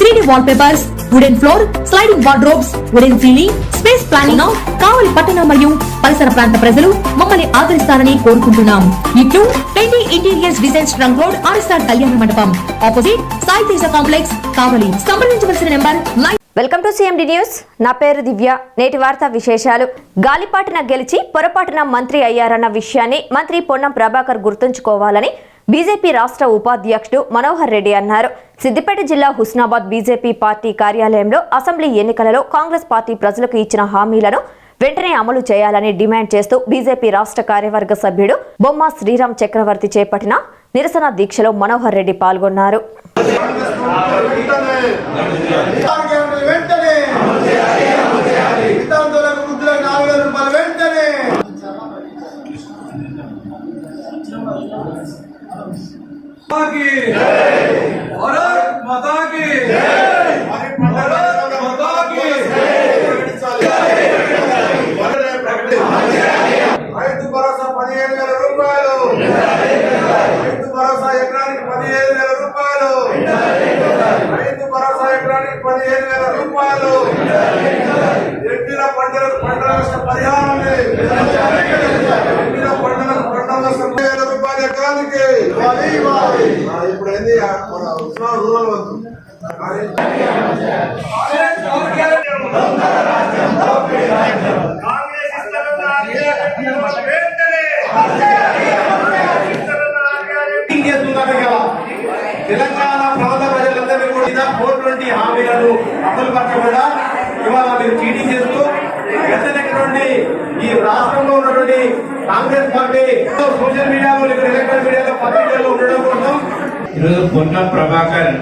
three D wall papers wooden floor sliding wardrobes wooden ceiling space planning Kavali పట్టణ మరియు పరిసర ప్రాంత ప్రజలు మమ్మల్ని ఆదరిస్తారని కోరుకుంటున్నాం. ఇట్లు twenty interiors design trunk road RSR కళ్యాణ మండపం. Opposite Sai Teja complex Kavali. సంప్రదించవలసిన number nine welcome to CMD news నా పేరు దివ్య. నేటి వార్తా విశేషాలు. గాలిపాటున గెలిచి పొరపాటున మంత్రి అయ్యారన్న విషయాన్ని మంత్రి పొన్నం ప్రభాకర్ గుర్తుంచుకోవాలని బీజేపీ రాష్ట్ర ఉపాధ్యక్షుడు మనోహర్ రెడ్డి అన్నారు. సిద్దిపేట జిల్లా హుస్నాబాద్ బీజేపీ పార్టీ కార్యాలయంలో అసెంబ్లీ ఎన్నికలలో కాంగ్రెస్ పార్టీ ప్రజలకు ఇచ్చిన హామీలను వెంటనే అమలు చేయాలని డిమాండ్ చేస్తూ బీజేపీ రాష్ట్ర కార్యవర్గ సభ్యుడు బొమ్మ శ్రీరామ్ చక్రవర్తి చేపట్టిన నిరసన దీక్షలో మనోహర్ రెడ్డి పాల్గొన్నారు. की भारत माता की भारत माता की రైతు భరోసా పదిహేను వేల రూపాయలు రైతు భరోసా ఎకరానికి పదిహేను వేల రూపాయలు రైతు భరోసా ఎకరానికి పదిహేను వేల రూపాయలు ఎండిన పంటలకు పంట నష్ట పరిహారం ఎండిన పంటలకు పంట నష్టం వేల రూపాయలు ఎకరానికి ఇప్పుడు ఏంది మన రూరల్ కదా తెలంగాణ ప్రాంత ప్రజలందరినీ కూడా ఫోర్ ట్వంటీ హామీలను అమలు పరచకుండా ఇవాళ మీరు చీటింగ్ చేస్తూ ఎత్తనటువంటి ఈ రాష్ట్రంలో కాంగ్రెస్ పార్టీ సోషల్ మీడియాలో ఎలక్ట్రల్ మీడియాలో పత్రికల్లో ఉండడం కోసం ఈరోజు పొన్నం ప్రభాకర్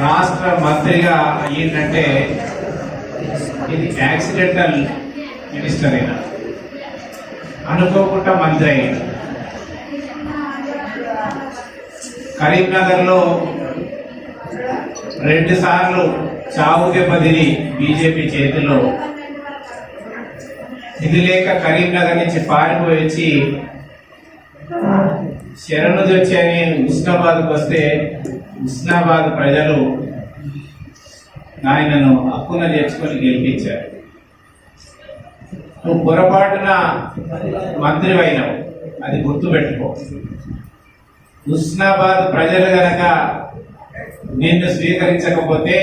రాష్ట్ర మంత్రిగా అయ్యిందంటే ఇది యాక్సిడెంటల్ మినిస్టర్ అయినా. అనుకోకుండా మంత్రి అయ్యింది. కరీంనగర్లో రెండు సార్లు చావు దెబ్బతిని బీజేపీ చేతిలో ఇది లేక కరీంనగర్ నుంచి పారిపోయి వచ్చి శరణు వచ్చని హుస్నాబాద్కు వస్తే ఉస్నాబాద్ ప్రజలు ఆయనను హక్కున చేర్చుకొని గెలిపించారు. నువ్వు పొరపాటున మంత్రి అయినావు. అది గుర్తుపెట్టుకో. హుస్నాబాద్ ప్రజలు గనక నిన్ను స్వీకరించకపోతే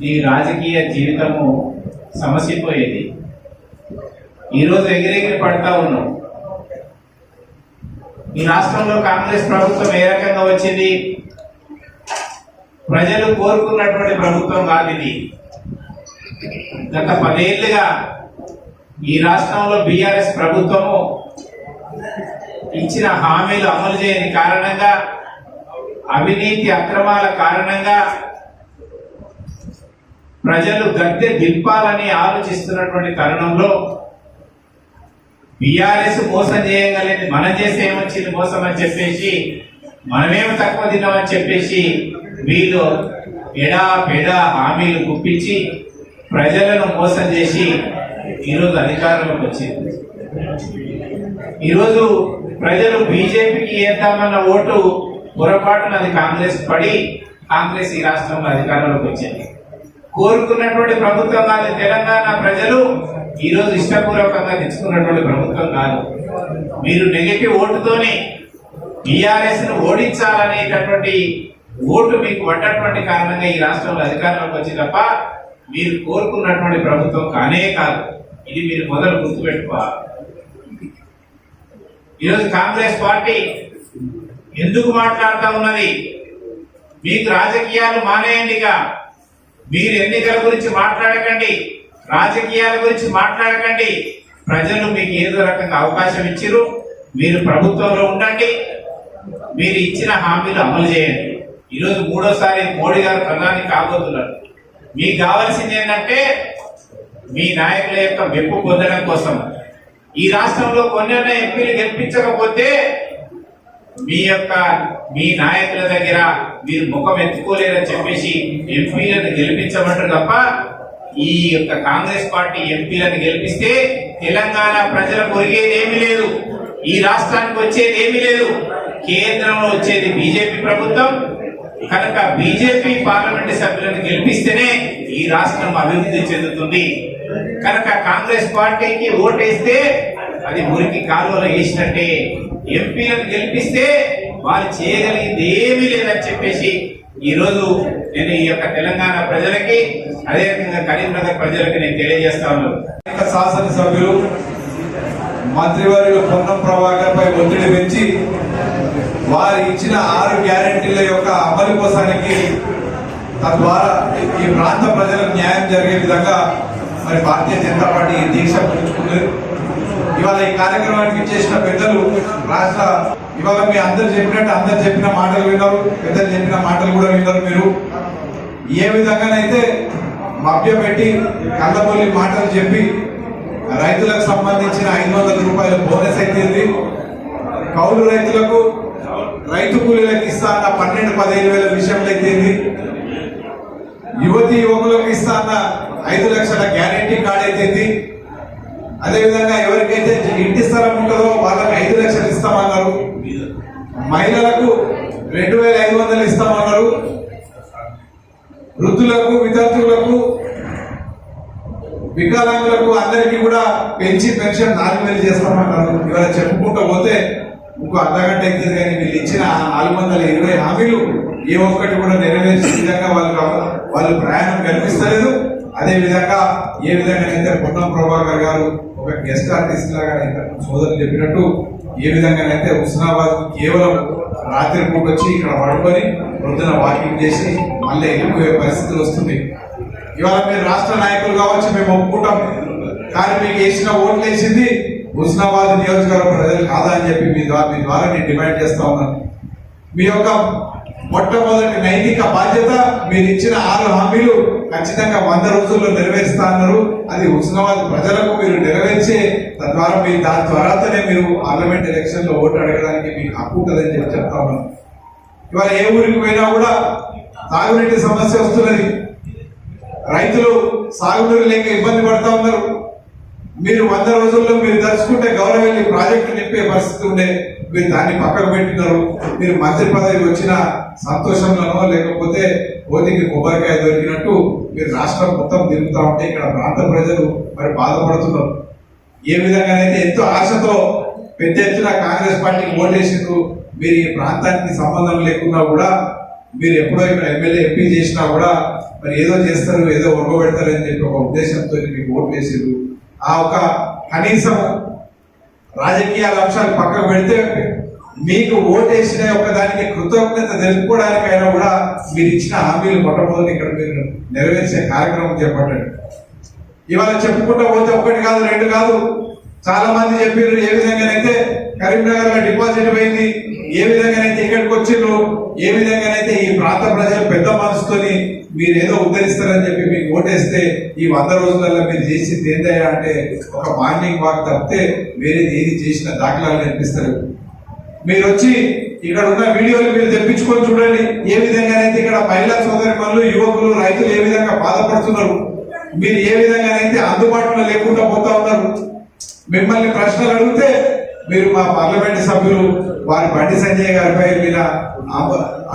నీ రాజకీయ జీవితము సమసిపోయేది. ఈరోజు ఎగిరెగిరి పడతా ఉన్నాం. ఈ రాష్ట్రంలో కాంగ్రెస్ ప్రభుత్వం ఏ రకంగా వచ్చింది? ప్రజలు కోరుకున్నటువంటి ప్రభుత్వం కాదు ఇది. గత పదేళ్ళుగా ఈ రాష్ట్రంలో బీఆర్ఎస్ ప్రభుత్వము ఇచ్చిన హామీలు అమలు చేయని కారణంగా అవినీతి అక్రమాల కారణంగా ప్రజలు గద్దె దింపాలని ఆలోచిస్తున్నటువంటి తరుణంలో బీఆర్ఎస్ మోసం చేయగలని మనం చేస్తే ఏమొచ్చింది మోసం అని చెప్పేసి మనమేమి తక్కువ తిన్నామని చెప్పేసి వీళ్ళు ఎడా పెడా హామీలు గుప్పించి ప్రజలను మోసం చేసి ఈరోజు అధికారంలోకి వచ్చింది. ఈరోజు ప్రజలు బీజేపీకి వేద్దామన్న ఓటు పొరపాటున అది కాంగ్రెస్ పడి కాంగ్రెస్ ఈ రాష్ట్రంలో అధికారంలోకి వచ్చింది. కోరుకున్నటువంటి ప్రభుత్వం కాదు తెలంగాణ ప్రజలు ఈ రోజు ఇష్టపూర్వకంగా తెచ్చుకున్నటువంటి ప్రభుత్వం కాదు. మీరు నెగటివ్ ఓటుతోని టీఆర్ఎస్ను ఓడించాలనేటటువంటి ఓటు మీకు పడ్డటువంటి కారణంగా ఈ రాష్ట్రంలో అధికారంలోకి వచ్చి తప్ప మీరు కోరుకున్నటువంటి ప్రభుత్వం కానే కాదు. ఇది మీరు మొదలు గుర్తుపెట్టుకోవాలి. ఈరోజు కాంగ్రెస్ పార్టీ ఎందుకు మాట్లాడుతూ ఉన్నది? మీకు రాజకీయాలు మానేయండిగా. మీరు ఎన్నికల గురించి మాట్లాడకండి. రాజకీయాల గురించి మాట్లాడకండి. ప్రజలు మీకు ఏదో రకంగా అవకాశం ఇచ్చిరు మీరు ప్రభుత్వంలో ఉండండి. మీరు ఇచ్చిన హామీలు అమలు చేయండి. ఈరోజు మూడోసారి మోడీ గారు ప్రధాని కాబోతున్నారు. మీకు కావాల్సింది ఏంటంటే మీ నాయకుల యొక్క మెప్పు పొందడం కోసం. ఈ రాష్ట్రంలో కొన్ని ఎంపీలు గెలిపించకపోతే మీ యొక్క మీ నాయకుల దగ్గర మీరు ముఖం ఎత్తుకోలేరని చెప్పేసి ఎంపీలను గెలిపించమంటారు తప్ప ఈ యొక్క కాంగ్రెస్ పార్టీ ఎంపీలను గెలిపిస్తే తెలంగాణ ప్రజలకు ఒరిగేది ఏమీ లేదు. ఈ రాష్ట్రానికి వచ్చేది ఏమీ లేదు. కేంద్రంలో వచ్చేది బీజేపీ ప్రభుత్వం. కనుక బీజేపీ పార్లమెంట్ సభ్యులను గెలిపిస్తేనే ఈ రాష్ట్రం అభివృద్ధి చెందుతుంది. కనుక కాంగ్రెస్ పార్టీకి ఓటేస్తే అది మురికి కాలువలో వేసినట్టే. ఎంపీలను గెలిపిస్తే వాళ్ళు చేయగలిగింది ఏమీ లేదని చెప్పేసి ఈరోజు నేను ఈ యొక్క తెలంగాణ ప్రజలకి అదేవిధంగా కరీంనగర్ ప్రజలకి నేను తెలియజేస్తాను శాసనసభ్యులు మంత్రివర్యులు పొన్నం ప్రభాకర్ పై ఒత్తిడి పెంచి వారు ఇచ్చిన ఆరు గ్యారెంటీల యొక్క అమలు కోసానికి తద్వారా ఈ ప్రాంత ప్రజలకు న్యాయం జరిగే విధంగా మరి భారతీయ జనతా పార్టీ దీక్ష పుచ్చుకుంది. ఇవాళ ఈ కార్యక్రమానికి చేసిన పెద్దలు రాష్ట్ర ఇవాళ మీ అందరు చెప్పినట్టు అందరు చెప్పిన మాటలు విన్నారు పెద్దలు చెప్పిన మాటలు కూడా విన్నారు మీరు. ఏ విధంగానైతే మభ్యపెట్టి కళ్ళబొల్లి మాటలు చెప్పి రైతులకు సంబంధించిన ఐదు వందల రూపాయల బోనస్ అయితే కౌలు రైతులకు రైతు కూలీలకు ఇస్తా అన్న పన్నెండు పదిహేను వేల విషయంలో అయితే యువతి యువకులకు ఇస్తా అన్న ఐదు లక్షల గ్యారెంటీ కార్డ్ అయితే అదేవిధంగా ఎవరికైతే ఇంటి స్థలం ఉంటుందో వాళ్ళకి ఐదు లక్షలు ఇస్తామన్నారు. మహిళలకు రెండు వేల ఐదు వందలు ఇస్తామన్నారు. వృద్ధులకు విద్యార్థులకు వికలాంగులకు అందరికీ కూడా పెంచి పెన్షన్ నాలుగు వేలు చేస్తామన్నారు. ఇవాళ చెప్పుకుంటూ పోతే ఇంకో అర్ధగంట అవుతుంది కానీ వీళ్ళు ఇచ్చిన ఆ నాలుగు వందల ఇరవై హామీలు ఏ ఒక్కటి కూడా నెరవేర్చే విధంగా వాళ్ళు వాళ్ళు ప్రయాణం కనిపిస్తలేదు అదే విధంగా ఏ విధంగా అయితే పొన్నం ప్రభాకర్ గారు ఒక గెస్ట్ ఆర్టిస్ట్ లాగా సోదరులు చెప్పినట్టు ఏ విధంగానైతే హుస్నాబాద్ కేవలం రాత్రి పూట వచ్చి ఇక్కడ పడుకొని పొద్దున వాకింగ్ చేసి మళ్ళీ వెళ్ళిపోయే పరిస్థితులు వస్తుంది. ఇవాళ మీరు రాష్ట్ర నాయకులు కావచ్చు మేము ఒప్పుకుంటాం. కానీ మీకు వేసిన ఓట్లు వేసింది హుస్నాబాద్ నియోజకవర్గ ప్రజలు కాదా అని చెప్పి మీ ద్వారా మీ ద్వారా నేను డిమాండ్ చేస్తా ఉన్నాను మీ యొక్క మొట్టమొదటి నైతిక బాధ్యత మీరు ఇచ్చిన ఆరు హామీలు ఖచ్చితంగా వంద రోజుల్లో నెరవేరుస్తా అన్నారు. అది హుస్నాబాద్ ప్రజలకు మీరు నెరవేర్చే తద్వారా మీరు దాని ద్వారానే మీరు పార్లమెంట్ ఎలక్షన్లో ఓటు అడగడానికి మీకు హక్కు కదని చెప్పి చెప్తా ఉన్నాను. ఇవాళ ఏ ఊరికి పోయినా కూడా తాగునీటి సమస్య వస్తున్నది. రైతులు సాగునీరు లేక ఇబ్బంది పడతా ఉన్నారు. మీరు వంద రోజుల్లో మీరు తలుచుకుంటే గౌరవం ప్రాజెక్టు నింపే పరిస్థితి ఉండే. మీరు దాన్ని పక్కకు పెట్టినారు. మీరు మంత్రి పదవి వచ్చిన సంతోషంలోనో లేకపోతే ఓతికి కొబ్బరికాయ దొరికినట్టు మీరు రాష్ట్రం మొత్తం తిరుగుతా ఉంటే ఇక్కడ ప్రాంత ప్రజలు మరి బాధపడుతున్నారు. ఏ విధంగానైతే ఎంతో ఆశతో పెద్ద ఎత్తున కాంగ్రెస్ పార్టీకి ఓటేసిండ్రు మీరు ఈ ప్రాంతానికి సంబంధం లేకున్నా కూడా మీరు ఎప్పుడో ఇక్కడ ఎమ్మెల్యే ఎంపీ చేసినా కూడా మరి ఏదో చేస్తారు ఏదో ఒరగబెడతారు అని చెప్పి ఒక ఉద్దేశంతో మీకు ఓట్లు వేసిండ్రు. ఆ ఒక కనీసం రాజకీయ అంశాలు పక్కకు పెడితే మీకు ఓటేసిన ఒక దానికి కృతజ్ఞత తెలుపుకోవడానికైనా కూడా మీరు ఇచ్చిన హామీలు మొట్టమొదటి ఇక్కడ మీరు నెరవేర్చే కార్యక్రమం చేపట్టండి. ఇవాళ చెప్పుకుంటూ పోతే ఒకటి కాదు రెండు కాదు. చాలా మంది చెప్పారు ఏ విధంగానైతే కరీంనగర్లో డిపాజిట్ పోయింది ఏ విధంగానైతే ఇక్కడికి వచ్చిండ్రు ఏ విధంగానైతే ఈ ప్రాంత ప్రజలు పెద్ద మనసుతోని మీరు ఏదో ఉద్ధరిస్తారని చెప్పి మీకు ఓటేస్తే ఈ వంద రోజులలో మీరు చేసింది ఏందయ్యా అంటే ఒక మార్నింగ్ వాక్ తప్పితే వేరేది ఏది చేసిన దాఖలాలు కనిపిస్తారు మీరు వచ్చి ఇక్కడ ఉన్న వీడియోలు మీరు తెప్పించుకొని చూడండి ఏ విధంగానైతే ఇక్కడ మహిళా సోదరి మనులు యువకులు రైతులు ఏ విధంగా బాధపడుతున్నారు మీరు ఏ విధంగానైతే అందుబాటులో లేకుండా పోతా ఉన్నారు మిమ్మల్ని ప్రశ్నలు అడిగితే మీరు మా పార్లమెంట్ సభ్యులు వారి బండి సంజయ్ గారిపై మీద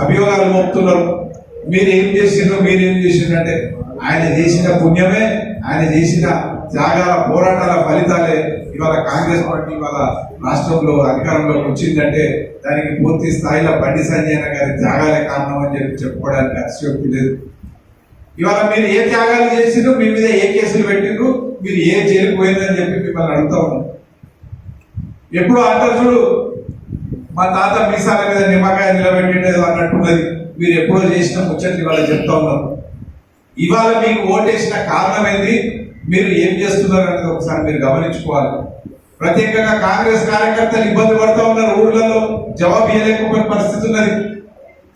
అభియోగాలు మోపుతున్నారు. మీరు ఏం చేసిండ్రు మీరేం ఏం ఆయన చేసిన పుణ్యమే ఆయన చేసిన త్యాగాల పోరాటాల ఫలితాలే ఇవాళ కాంగ్రెస్ పార్టీ ఇవాళ రాష్ట్రంలో అధికారంలోకి వచ్చిందంటే దానికి పూర్తి స్థాయిలో బండి సంజయ్ గారి త్యాగాలే కారణం అని చెప్పి చెప్పుకోవడానికి అతిశయోక్తి లేదు. ఇవాళ మీరు ఏ త్యాగాలు చేసిండ్రు మీ మీద ఏ కేసులు పెట్టిండ్రు మీరు ఏ జైలుకు పోయిందని చెప్పి మిమ్మల్ని అడుగుతా ఉన్నాం. ఎప్పుడు అంటారు చూడు మా తాత మీసాల మీద నిమ్మకాయ నిలబెట్టేది అన్నట్టున్నది మీరు ఎప్పుడో చేసిన ముచ్చట్లు ఇవాళ చెప్తా ఉన్నారు ఇవాళ మీకు ఓటేసిన కారణం ఏంది మీరు ఏం చేస్తున్నారు అనేది ఒకసారి మీరు గమనించుకోవాలి. ప్రత్యేకంగా కాంగ్రెస్ కార్యకర్తలు ఇబ్బంది పడుతూ ఉన్నారు ఊర్లలో జవాబు ఇవ్వలేకపోయిన పరిస్థితి ఉన్నది.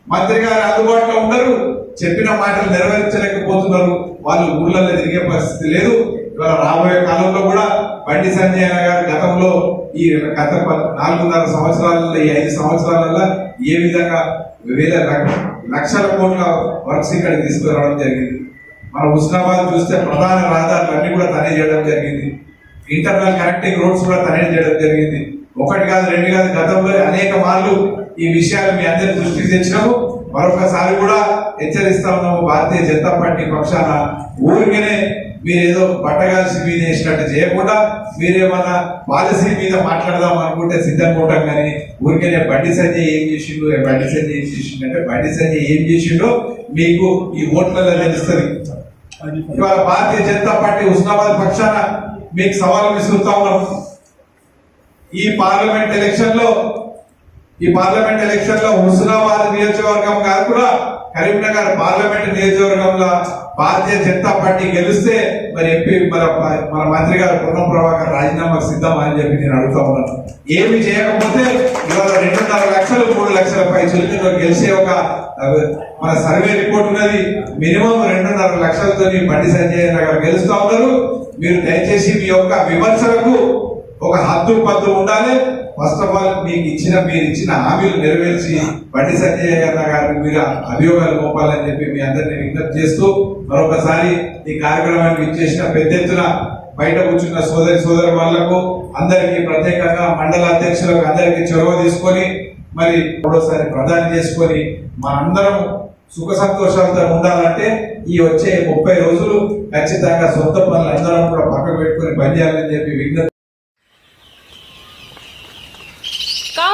మంత్రి గారు అందుబాటులో ఉన్నారు చెప్పిన మాటలు నెరవేర్చలేకపోతున్నారు. వాళ్ళు ఊళ్ళల్లో తిరిగే పరిస్థితి లేదు. ఇవాళ రాబోయే కాలంలో కూడా బండి సంజయ్ అన్న గారు గతంలో ఈ గత ప- నాలుగున్నర సంవత్సరాలలో ఈ ఐదు సంవత్సరాలలో ఏ విధంగా వేల లక్షల కోట్ల వర్క్స్ ఇక్కడికి తీసుకురావడం జరిగింది. మన హుస్నాబాద్ చూస్తే ప్రధాన రహదారులు అన్ని కూడా తనే చేయడం జరిగింది. ఇంటర్నల్ కనెక్టింగ్ రోడ్స్ కూడా తనే చేయడం జరిగింది. ఒకటి కాదు రెండు కాదు గతంలో అనేక మార్లు ఈ విషయాలు మీ అందరి దృష్టికి తెచ్చినాము. మరొకసారి కూడా హెచ్చరిస్తా ఉన్నాము భారతీయ జనతా పార్టీ పక్షాన. ఊరికనే మీరేదో బట్టగాల్సి మీద వేసినట్టు చేయకుండా మీరేమన్నా పాలసీ మీద మాట్లాడదాం అనుకుంటే సిద్ధంగా ఉంటాం కానీ ఊరికే బండి సంజయ్ ఏం చేసిండు బండి సంజయ్ ఏం చేసిండు అంటే బండి సంజయ్ ఏం చేసిండో మీకు ఈ ఓట్లలో తెలుస్తుంది. ఇవాళ భారతీయ జనతా పార్టీ హుస్నాబాద్ పక్షాన మీకు సవాలు విసురుతా ఉన్నాం. ఈ పార్లమెంట్ ఎలక్షన్లో ఈ పార్లమెంట్ ఎలక్షన్లో హుస్నాబాద్ నియోజకవర్గం కాదు కూడా కరీంనగర్ పార్లమెంట్ నియోజకవర్గంలో భారతీయ జనతా పార్టీ గెలిస్తే మరి ఎంపీ మన మన మంత్రి గారు పొన్నం ప్రభాకర్ రాజీనామాకు సిద్ధం అని చెప్పి నేను అడుగుతా ఉన్నాను. ఏమి చేయకపోతే ఇవాళ రెండున్నర లక్షలు మూడు లక్షల పై చురుకులో గెలిచే ఒక మన సర్వే రిపోర్ట్ ఉన్నది. మినిమం రెండున్నర లక్షలతో బండి సంజయ్ గారు గెలుస్తా ఉన్నారు. మీరు దయచేసి మీ యొక్క విమర్శలకు ఒక హద్దు పద్దు ఉండాలి. ఫస్ట్ ఆఫ్ ఆల్ మీకు ఇచ్చిన మీరు ఇచ్చిన హామీలు నెరవేర్చి బండి సంజయ్ అన్న గారికి మీరు అభియోగాలు మోపాలని చెప్పి మీ అందరిని విజ్ఞప్తి చేస్తూ మరొకసారి ఈ కార్యక్రమానికి ఇచ్చేసిన పెద్ద ఎత్తున బయట కూర్చున్న సోదరి సోదరి వాళ్ళకు అందరికీ ప్రత్యేకంగా మండల అధ్యక్షులకు అందరికీ చొరవ తీసుకొని మరి మూడోసారి ప్రదానం చేసుకొని మనందరం సుఖ సంతోషాలతో ఉండాలంటే ఈ వచ్చే ముప్పై రోజులు ఖచ్చితంగా సొంత పనులు అందరం కూడా పక్కకు పెట్టుకొని పనిచేయాలని చెప్పి విజ్ఞప్తి